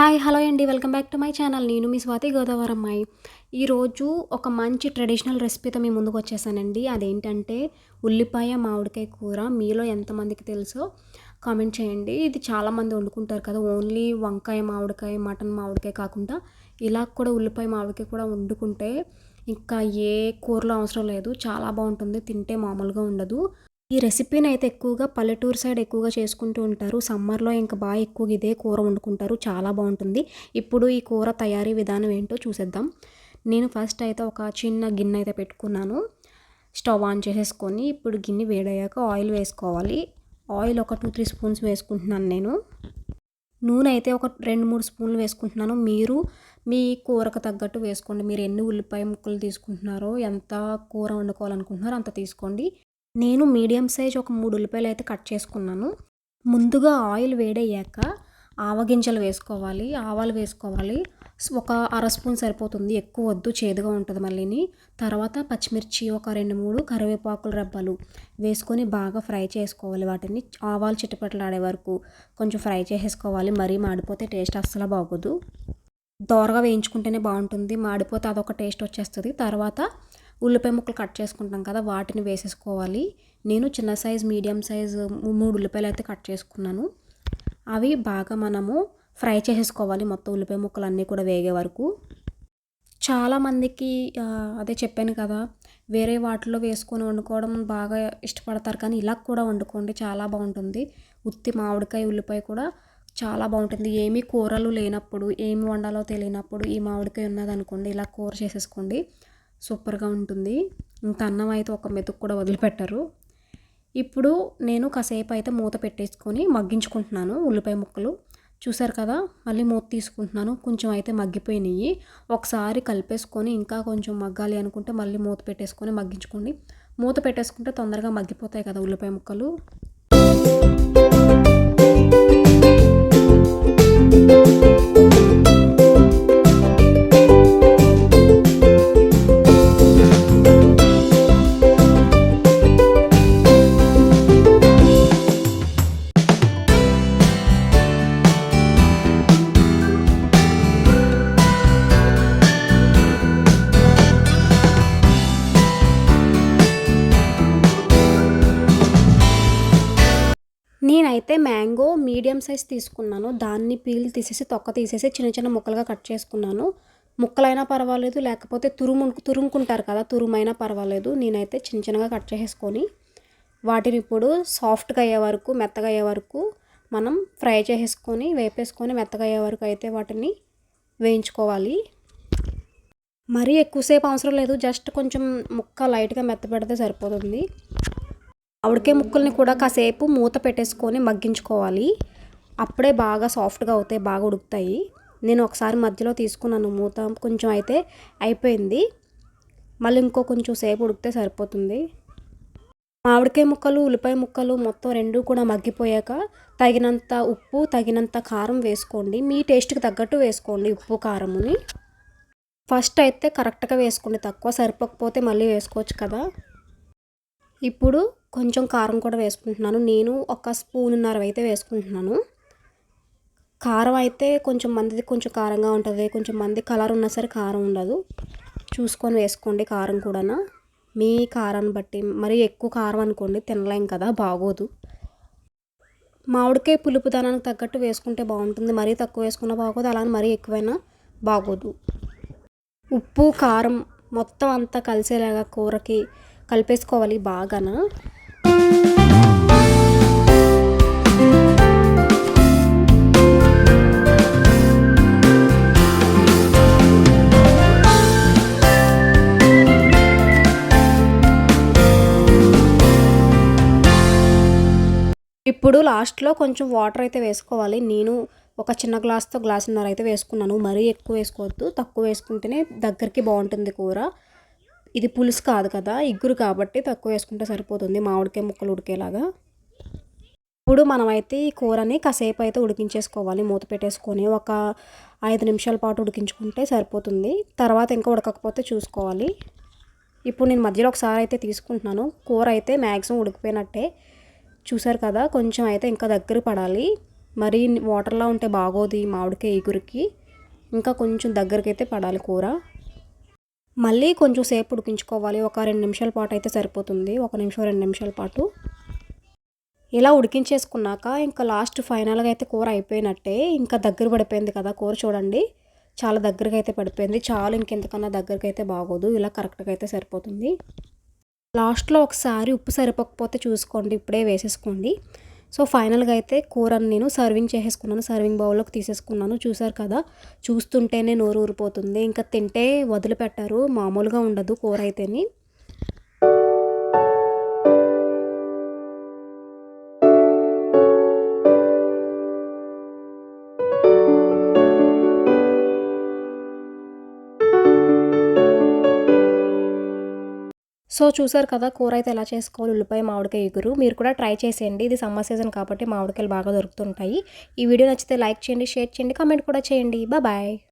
Hi hello అండి. Welcome back to my channel. నేను మీ స్వాతి గోదావరి అమ్మాయి ఈరోజు ఒక మంచి ట్రెడిషనల్ రెసిపీతో మీ ముందుకు వచ్చేసానండి. అదేంటంటే ఉల్లిపాయ మామిడికాయ కూర. మీలో ఎంతమందికి తెలుసో కామెంట్ చేయండి. ఇది చాలామంది వండుకుంటారు కదా. ఓన్లీ వంకాయ మామిడికాయ మటన్ మామిడికాయ కాకుండా ఇలా కూడా ఉల్లిపాయ మామిడికాయ కూడా వండుకుంటే ఇంకా ఏ కూరలో అవసరం లేదు. చాలా బాగుంటుంది. తింటే మామూలుగా ఉండదు. ఈ రెసిపీని అయితే ఎక్కువగా పల్లెటూరు సైడ్ ఎక్కువగా చేసుకుంటూ ఉంటారు. సమ్మర్లో ఇంకా బాగా ఎక్కువగా ఇదే కూర వండుకుంటారు. చాలా బాగుంటుంది. ఇప్పుడు ఈ కూర తయారీ విధానం ఏంటో చూసేద్దాం. నేను ఫస్ట్ అయితే ఒక చిన్న గిన్నె అయితే పెట్టుకున్నాను. స్టవ్ ఆన్ చేసేసుకొని ఇప్పుడు గిన్నె వేడయ్యాక ఆయిల్ వేసుకోవాలి. ఆయిల్ ఒక టూ త్రీ స్పూన్స్ వేసుకుంటున్నాను నేను. నూనె అయితే ఒక రెండు మూడు స్పూన్లు వేసుకుంటున్నాను. మీరు మీ కూరకు తగ్గట్టు వేసుకోండి. మీరు ఎన్ని ఉల్లిపాయ ముక్కలు తీసుకుంటున్నారో ఎంత కూర వండుకోవాలనుకుంటున్నారో అంత తీసుకోండి. నేను మీడియం సైజ్ ఒక మూడు ఉల్లిపాయలు అయితే కట్ చేసుకున్నాను. ముందుగా ఆయిల్ వేడయ్యాక ఆవగింజలు వేసుకోవాలి. ఆవాలు వేసుకోవాలి. ఒక అర స్పూన్ సరిపోతుంది. ఎక్కువ వద్దు. చేదుగా ఉంటుంది మళ్ళీని. తర్వాత పచ్చిమిర్చి ఒక రెండు మూడు కరివేపాకుల రబ్బలు వేసుకొని బాగా ఫ్రై చేసుకోవాలి. వాటిని ఆవాలు చిట్టపట్లాడే వరకు కొంచెం ఫ్రై చేసేసుకోవాలి. మరీ మాడిపోతే టేస్ట్ అస్సలు బాగోదు. దోరగా వేయించుకుంటేనే బాగుంటుంది. మాడిపోతే అదొక టేస్ట్ వచ్చేస్తుంది. తర్వాత ఉల్లిపాయ ముక్కలు కట్ చేసుకుంటాం కదా వాటిని వేసేసుకోవాలి. నేను చిన్న సైజ్ మీడియం సైజ్ మూడు ఉల్లిపాయలు అయితే కట్ చేసుకున్నాను. అవి బాగా మనము ఫ్రై చేసేసుకోవాలి మొత్తం ఉల్లిపాయ ముక్కలు అన్నీ కూడా వేగే వరకు. చాలామందికి అదే చెప్పాను కదా వేరే వాటిలో వేసుకొని వండుకోవడం బాగా ఇష్టపడతారు కానీ ఇలా కూడా వండుకోండి చాలా బాగుంటుంది. ఉత్తి మామిడికాయ ఉల్లిపాయ కూడా చాలా బాగుంటుంది. ఏమీ కూరలు లేనప్పుడు ఏమి వండాలో తెలియనప్పుడు ఈ మామిడికాయ ఉన్నదనుకోండి ఇలా కూర చేసేసుకోండి. సూపర్గా ఉంటుంది. ఇంకా అన్నం అయితే ఒక మెతుకు కూడా వదిలిపెట్టరు. ఇప్పుడు నేను కాసేపు అయితే మూత పెట్టేసుకొని మగ్గించుకుంటున్నాను ఉల్లిపాయ ముక్కలు. చూసారు కదా మళ్ళీ మూత తీసుకుంటున్నాను. కొంచెం అయితే మగ్గిపోయినాయి. ఒకసారి కలిపేసుకొని ఇంకా కొంచెం మగ్గాలి అనుకుంటే మళ్ళీ మూత పెట్టేసుకొని మగ్గించుకోండి. మూత పెట్టేసుకుంటే తొందరగా మగ్గిపోతాయి కదా ఉల్లిపాయ ముక్కలు. నేనైతే మ్యాంగో మీడియం సైజ్ తీసుకున్నాను. దాన్ని పీల్ తీసేసి తొక్క తీసేసి చిన్న చిన్న ముక్కలుగా కట్ చేసుకున్నాను. ముక్కలైనా పర్వాలేదు లేకపోతే తురుము తురుముకుంటారు కదా తురుమైనా పర్వాలేదు. నేనైతే చిన్న చిన్నగా కట్ చేసుకొని వాటిని ఇప్పుడు సాఫ్ట్గా అయ్యే వరకు మెత్తగా అయ్యే వరకు మనం ఫ్రై చేసేసుకొని వేపేసుకొని మెత్తగా అయ్యే వరకు అయితే వాటిని వేయించుకోవాలి. మరీ ఎక్కువసేపు అవసరం లేదు జస్ట్ కొంచెం ముక్క లైట్గా మెత్త పెడితే సరిపోతుంది. ఉడికే ముక్కల్ని కూడా కాసేపు మూత పెట్టేసుకొని మగ్గించుకోవాలి. అప్పుడే బాగా సాఫ్ట్గా అవుతాయి బాగా ఉడుకుతాయి. నేను ఒకసారి మధ్యలో తీసుకున్నాను మూత కొంచెం అయితే అయిపోయింది. మళ్ళీ ఇంకో కొంచెం సేపు ఉడికితే సరిపోతుంది. మామిడికాయ ముక్కలు ఉల్లిపాయ ముక్కలు మొత్తం రెండు కూడా మగ్గిపోయాక తగినంత ఉప్పు తగినంత కారం వేసుకోండి. మీ టేస్ట్కి తగ్గట్టు వేసుకోండి ఉప్పు కారముని. ఫస్ట్ అయితే కరెక్ట్గా వేసుకోండి తక్కువ సరిపోకపోతే మళ్ళీ వేసుకోవచ్చు కదా. ఇప్పుడు కొంచెం కారం కూడా వేసుకుంటున్నాను. నేను ఒక స్పూన్నర అయితే వేసుకుంటున్నాను. కారం అయితే కొంచెం మందిది కొంచెం కారంగా ఉంటుంది. కొంచెం మంది కలర్ ఉన్నా సరే కారం ఉండదు. చూసుకొని వేసుకోండి కారం కూడా మీ కారాన్ని బట్టి మరి ఎక్కువ కారం అనుకోండి తినలేం కదా బాగోదు. మామిడికాయ పులుపుదనానికి తగ్గట్టు వేసుకుంటే బాగుంటుంది. మరీ తక్కువ వేసుకున్నా బాగోదు అలానే మరీ ఎక్కువైనా బాగోదు. ఉప్పు కారం మొత్తం అంతా కలిసేలాగా కూరకి కలిపేసుకోవాలి బాగానా. ఇప్పుడు లాస్ట్లో కొంచెం వాటర్ అయితే వేసుకోవాలి. నేను ఒక చిన్న గ్లాస్తో గ్లాసున్నర అయితే వేసుకున్నాను. మరీ ఎక్కువ వేసుకోవద్దు. తక్కువ వేసుకుంటేనే దగ్గరికి బాగుంటుంది కూర. ఇది పులుసు కాదు కదా ఇగురు కాబట్టి తక్కువ వేసుకుంటే సరిపోతుంది మామిడికాయ ముక్కలు ఉడికేలాగా. ఇప్పుడు మనమైతే ఈ కూరని కాసేపు అయితే ఉడికించేసుకోవాలి మూత పెట్టేసుకొని ఒక ఐదు నిమిషాల పాటు ఉడికించుకుంటే సరిపోతుంది. తర్వాత ఇంకా ఉడకకపోతే చూసుకోవాలి. ఇప్పుడు నేను మధ్యలో ఒకసారి అయితే తీసుకుంటున్నాను. కూర అయితే మ్యాక్సిమం ఉడికిపోయినట్టే. చూసారు కదా కొంచెం అయితే ఇంకా దగ్గర పడాలి. మరీ వాటర్లా ఉంటే బాగోదు ఈ మామిడికాయ ఎగురికి ఇంకా కొంచెం దగ్గరకైతే పడాలి కూర. మళ్ళీ కొంచెం సేపు ఉడికించుకోవాలి. ఒక రెండు నిమిషాల పాటు అయితే సరిపోతుంది. ఒక నిమిషం రెండు నిమిషాల పాటు. ఇలా ఉడికించేసుకున్నాక ఇంకా లాస్ట్ ఫైనల్గా అయితే కూర అయిపోయినట్టే. ఇంకా దగ్గర పడిపోయింది కదా కూర చూడండి. చాలా దగ్గరగా అయితే పడిపోయింది. చాలు ఇంకెంతకన్నా దగ్గరికి అయితే బాగోదు. ఇలా కరెక్ట్గా అయితే సరిపోతుంది. లాస్ట్లో ఒకసారి ఉప్పు సరిపోకపోతే చూసుకోండి. ఇప్పుడే వేసేసుకోండి. సో ఫైనల్గా అయితే కూరని నేను సర్వింగ్ చేసేసుకున్నాను సర్వింగ్ బౌల్లోకి తీసేసుకున్నాను. చూసారు కదా చూస్తుంటేనే నోరు ఊరిపోతుంది. ఇంకా తింటే వదిలిపెట్టారు మామూలుగా ఉండదు కూర అయితేని. సో చూసారు కదా కూర అయితే ఎలా చేసుకోవాలి? ఉల్లిపాయ మామిడికాయ ఎగురు. మీరు కూడా ట్రై చేసేయండి. ఇది సమ్మర్ సీజన్ కాబట్టి మామిడికాయలు బాగా దొరుకుతుంటాయి. ఈ వీడియో నచ్చితే లైక్ చేయండి షేర్ చేయండి కామెంట్ కూడా చేయండి. బాయ్.